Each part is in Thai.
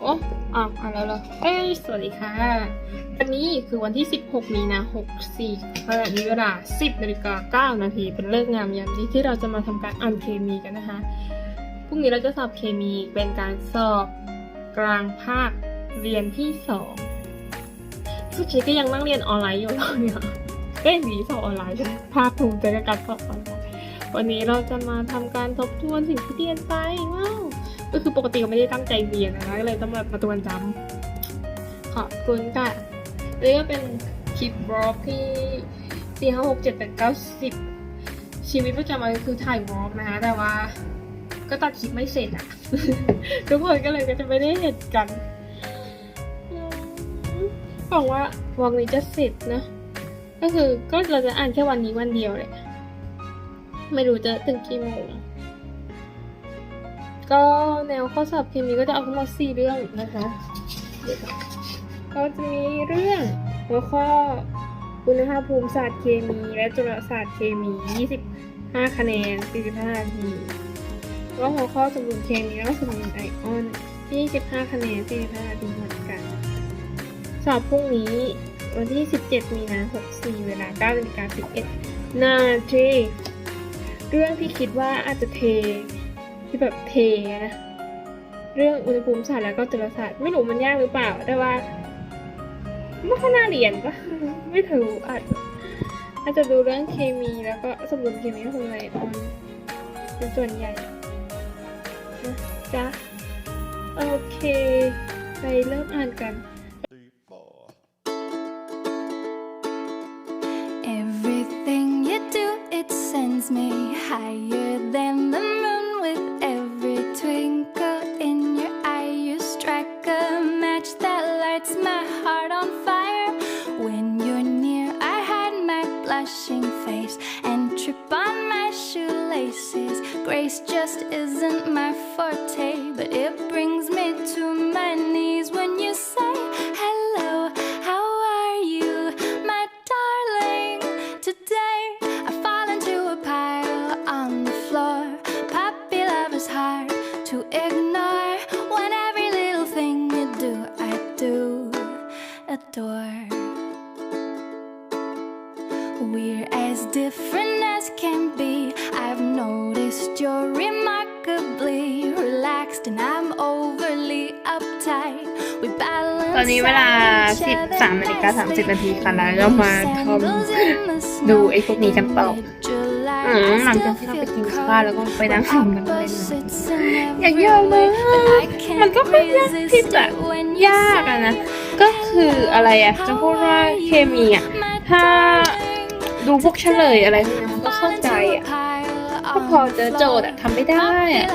โอ้อะอ่านแล้วเหรอเอ้ยสวัสดีค่ะ วันนี้คือวันที่ 16 มีนา64ขณะนี้เวลา 10นาฬิกา9นาทีเป็นเลิกงามยามดีที่เราจะมาทำการอ่านเคมีกันนะคะ พรุ่งนี้เราจะสอบเคมีเป็นการสอบกลางภาคเรียนที่สองสุชีก็ยังนั่งเรียนออนไลน์อยู่เลยอะเอ้ยหนีสอบออนไลน์ใช่ไหมภาคภูมิใจกับการสอบออนไลน์วันนี้เราจะมาทำการทบทวนสิ่งที่เรียนไปว้าว ก็คือปกติก็ไม่ได้ตั้งใจเรียนนะคะก็เลยต้องแบบมาทวนจำขอบคุณค่ะนี่ก็เป็นคลิปบล็อกที่สี่ห้าหกเจ็ดแปดเก้าสิบชีวิตประจำวันคือถ่ายบล็อกนะคะแต่ว่าก็ตัดคลิปไม่เสร็จอะทุกคนก็เลยก็จะไม่ได้เห็นกันหวังว่าวันนี้จะเสร็จนะ ก็คือก็เราจะอ่านแค่วันนี้วันเดียวเลย ไม่รู้จะถึงกี่โมง ก็แนวข้อสอบเคมีก็จะเอาทั้งหมดสี่เรื่องนะคะเดี๋ยวก่อนก็จะมีเรื่องหัวข้ออุณหภูมิศาสตร์เคมี และจุลศาสตร์เคมี 25 คะแนน 45นาทีแล้วหัวข้อสมดุลเคมีและสมดุลไอออน 25 คะแนน 45นาทีเหมือนกัน สอบพรุ่งนี้วันที่ 17 มีนาคม64 เวลา9นาฬิกา11นาทีเรื่องที่คิดว่าอาจจะเท ที่แบบเทนะ เรื่องอุณหภูมิศาสตร์แล้วก็จุลศาสตร์ไม่รู้มันยากหรือเปล่า แต่ว่าไม่ค่อยน่าเรียนปะไม่ถืออาจอาจจะดูเรื่องเคมีแล้วก็สมดุลเคมีก็คงเลยออนเป็นส่วนใหญ่นะจ๊ะโอเค ไปเริ่มอ่านกัน Grace just isn't my forte, but it brings me to my knees when you say We're as different as can be. I've noticed you're remarkably relaxed, and I'm overly uptight. We balance ตอนนี้เวลา out each other 13นาฬิกา30 นาทีค่ะแล้วเรามาทำดูไอ้พวกนี้กันต่ออืมหลังจากที่เราไปกินข้าวแล้วก็ไปนั่งทำกันเลยนะอย่างยากมากมันก็ค่อนข้างที่จะยากอะนะ ก็คืออะไรอะจะพูดว่าเคมีอะถ้า ดูพวกเฉลยอะไรพวกนี้มันก็เข้าใจอะถ้าพอเจอโจทย์อะทำไม่ได้อะ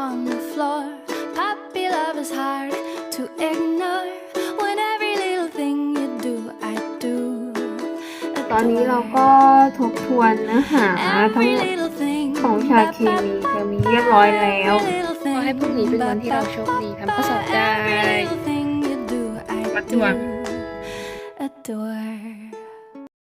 on the floor. Puppy love is hard to ignore. When every little thing you do, I do. ตอนนี้เราก็ทบทวนเนื้อหาทั้ง Every หมด little thing ของชาเคมีเทอมนี้เรียบร้อยแล้ว Every little ขอให้พรุ่งนี้เป็นวันที่เราโชคดีทำข้อสอบได้ Every little thing you do, I วัดดวง do adore.